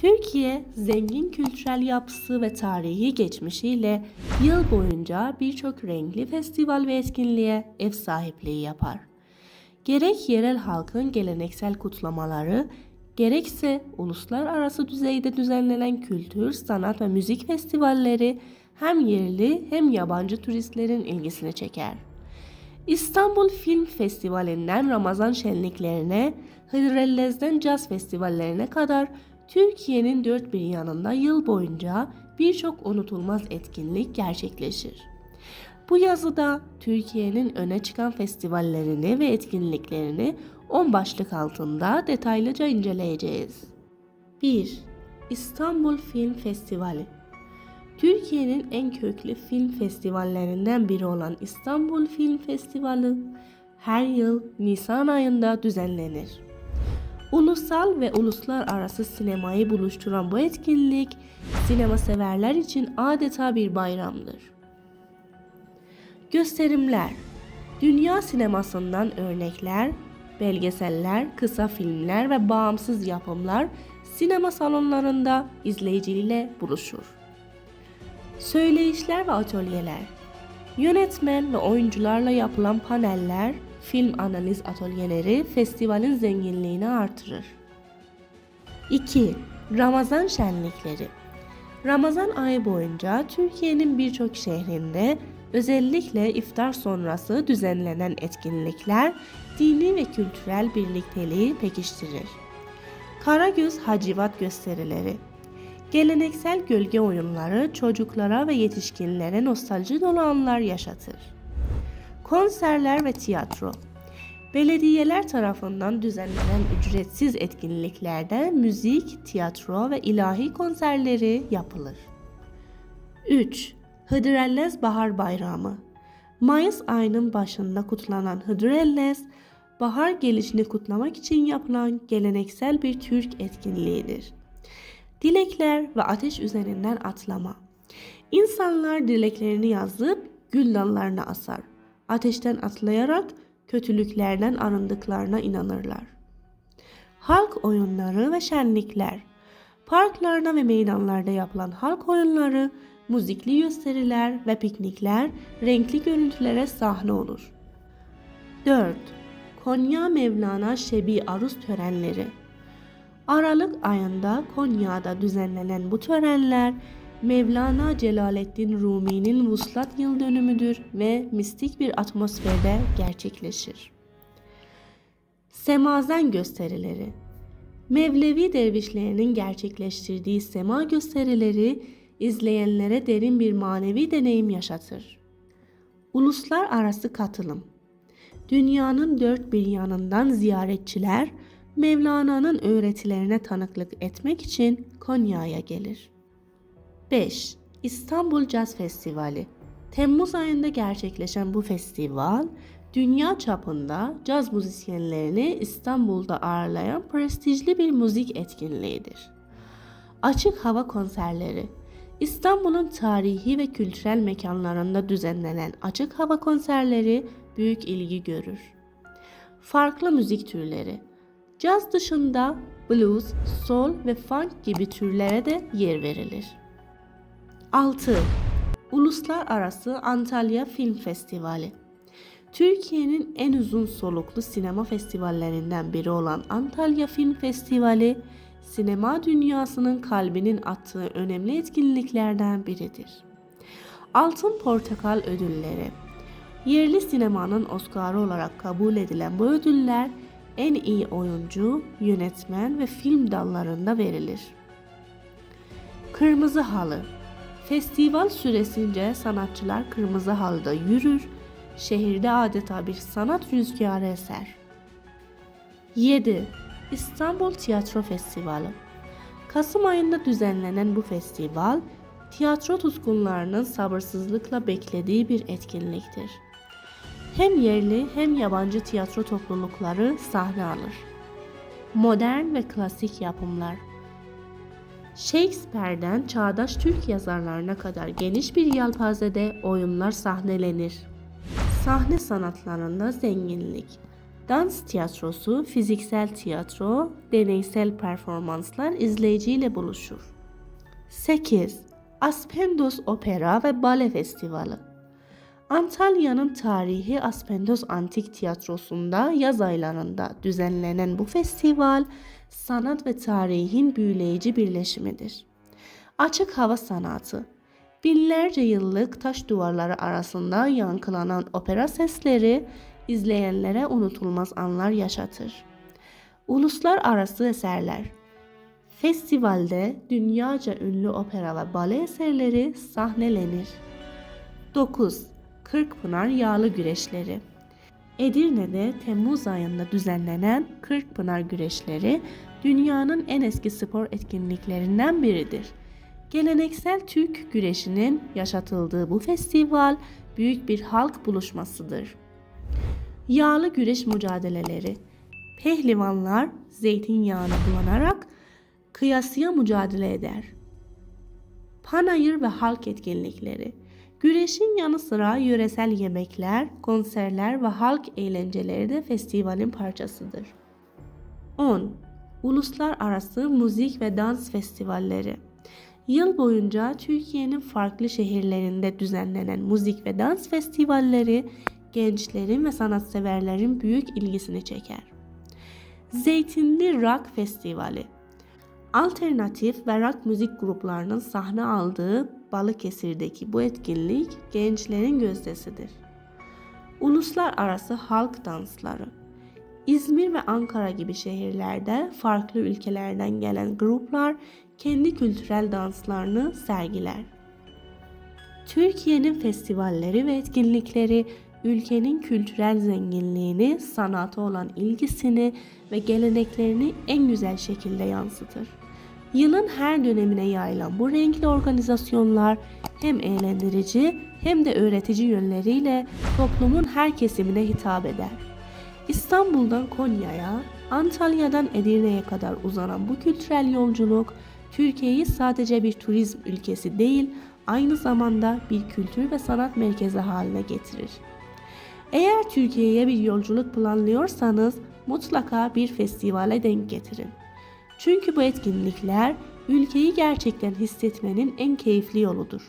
Türkiye zengin kültürel yapısı ve tarihi geçmişiyle yıl boyunca birçok renkli festival ve etkinliğe ev sahipliği yapar. Gerek yerel halkın geleneksel kutlamaları, gerekse uluslararası düzeyde düzenlenen kültür, sanat ve müzik festivalleri hem yerli hem yabancı turistlerin ilgisini çeker. İstanbul Film Festivali'nden Ramazan şenliklerine, Hıdrellez'den caz festivallerine kadar Türkiye'nin dört bir yanında yıl boyunca birçok unutulmaz etkinlik gerçekleşir. Bu yazıda Türkiye'nin öne çıkan festivallerini ve etkinliklerini 10 başlık altında detaylıca inceleyeceğiz. 1. İstanbul Film Festivali Türkiye'nin en köklü film festivallerinden biri olan İstanbul Film Festivali her yıl Nisan ayında düzenlenir. Ulusal ve uluslararası sinemayı buluşturan bu etkinlik sinema severler için adeta bir bayramdır. Gösterimler Dünya sinemasından örnekler, belgeseller, kısa filmler ve bağımsız yapımlar sinema salonlarında izleyiciyle buluşur. Söyleyişler ve atölyeler Yönetmen ve oyuncularla yapılan paneller, film analiz atölyeleri festivalin zenginliğini artırır. 2. Ramazan şenlikleri Ramazan ayı boyunca Türkiye'nin birçok şehrinde özellikle iftar sonrası düzenlenen etkinlikler dini ve kültürel birlikteliği pekiştirir. Karagöz Hacivat gösterileri Geleneksel gölge oyunları çocuklara ve yetişkinlere nostalji dolu anlar yaşatır. Konserler ve tiyatro Belediyeler tarafından düzenlenen ücretsiz etkinliklerde müzik, tiyatro ve ilahi konserleri yapılır. 3. Hıdrellez Bahar Bayramı Mayıs ayının başında kutlanan Hıdrellez, bahar gelişini kutlamak için yapılan geleneksel bir Türk etkinliğidir. Dilekler ve ateş üzerinden atlama. İnsanlar dileklerini yazıp gül dallarına asar. Ateşten atlayarak kötülüklerden arındıklarına inanırlar. Halk oyunları ve şenlikler. Parklarda ve meydanlarda yapılan halk oyunları, müzikli gösteriler ve piknikler renkli görüntülere sahne olur. 4. Konya Mevlana Şebi Aruz törenleri Aralık ayında Konya'da düzenlenen bu törenler Mevlana Celaleddin Rumi'nin vuslat yıl dönümüdür ve mistik bir atmosferde gerçekleşir. Semazen gösterileri Mevlevi dervişlerinin gerçekleştirdiği sema gösterileri izleyenlere derin bir manevi deneyim yaşatır. Uluslararası katılım Dünyanın dört bir yanından ziyaretçiler Mevlana'nın öğretilerine tanıklık etmek için Konya'ya gelir. 5. İstanbul Caz Festivali Temmuz ayında gerçekleşen bu festival, dünya çapında caz müzisyenlerini İstanbul'da ağırlayan prestijli bir müzik etkinliğidir. Açık hava konserleri İstanbul'un tarihi ve kültürel mekanlarında düzenlenen açık hava konserleri büyük ilgi görür. Farklı müzik türleri Caz dışında blues, soul ve funk gibi türlere de yer verilir. 6. Uluslararası Antalya Film Festivali Türkiye'nin en uzun soluklu sinema festivallerinden biri olan Antalya Film Festivali, sinema dünyasının kalbinin attığı önemli etkinliklerden biridir. Altın Portakal Ödülleri Yerli sinemanın Oscar'ı olarak kabul edilen bu ödüller en iyi oyuncu, yönetmen ve film dallarında verilir. Kırmızı Halı Festival süresince sanatçılar kırmızı halıda yürür, şehirde adeta bir sanat rüzgarı eser. 7. İstanbul Tiyatro Festivali Kasım ayında düzenlenen bu festival, tiyatro tutkunlarının sabırsızlıkla beklediği bir etkinliktir hem yerli hem yabancı tiyatro toplulukları sahne alır. Modern ve klasik yapımlar Shakespeare'den çağdaş Türk yazarlarına kadar geniş bir yelpazede oyunlar sahnelenir. Sahne sanatlarında zenginlik. Dans tiyatrosu, fiziksel tiyatro, deneysel performanslar izleyiciyle buluşur. 8. Aspendos Opera ve Bale Festivali Antalya'nın tarihi Aspendos Antik Tiyatrosu'nda yaz aylarında düzenlenen bu festival, sanat ve tarihin büyüleyici birleşimidir. Açık hava sanatı, binlerce yıllık taş duvarları arasında yankılanan opera sesleri izleyenlere unutulmaz anlar yaşatır. Uluslararası eserler, Festivalde dünyaca ünlü opera ve bale eserleri sahnelenir. 9. Kırkpınar Yağlı Güreşleri Edirne'de Temmuz ayında düzenlenen Kırkpınar Güreşleri dünyanın en eski spor etkinliklerinden biridir. Geleneksel Türk güreşinin yaşatıldığı bu festival büyük bir halk buluşmasıdır. Yağlı güreş mücadeleleri Pehlivanlar zeytinyağına bulanarak kıyasıya mücadele eder. Panayır ve halk etkinlikleri Güreşin yanı sıra yöresel yemekler, konserler ve halk eğlenceleri de festivalin parçasıdır. 10. Uluslararası Müzik ve Dans Festivalleri Yıl boyunca Türkiye'nin farklı şehirlerinde düzenlenen müzik ve dans festivalleri gençlerin ve sanatseverlerin büyük ilgisini çeker. Zeytinli Rock Festivali Alternatif ve rock müzik gruplarının sahne aldığı Balıkesir'deki bu etkinlik gençlerin gözdesidir. Uluslararası halk dansları İzmir ve Ankara gibi şehirlerde farklı ülkelerden gelen gruplar kendi kültürel danslarını sergiler. Türkiye'nin festivalleri ve etkinlikleri ülkenin kültürel zenginliğini, sanata olan ilgisini ve geleneklerini en güzel şekilde yansıtır. Yılın her dönemine yayılan bu renkli organizasyonlar hem eğlendirici hem de öğretici yönleriyle toplumun her kesimine hitap eder. İstanbul'dan Konya'ya, Antalya'dan Edirne'ye kadar uzanan bu kültürel yolculuk Türkiye'yi sadece bir turizm ülkesi değil, aynı zamanda bir kültür ve sanat merkezi haline getirir. Eğer Türkiye'ye bir yolculuk planlıyorsanız mutlaka bir festivale denk getirin. Çünkü bu etkinlikler ülkeyi gerçekten hissetmenin en keyifli yoludur.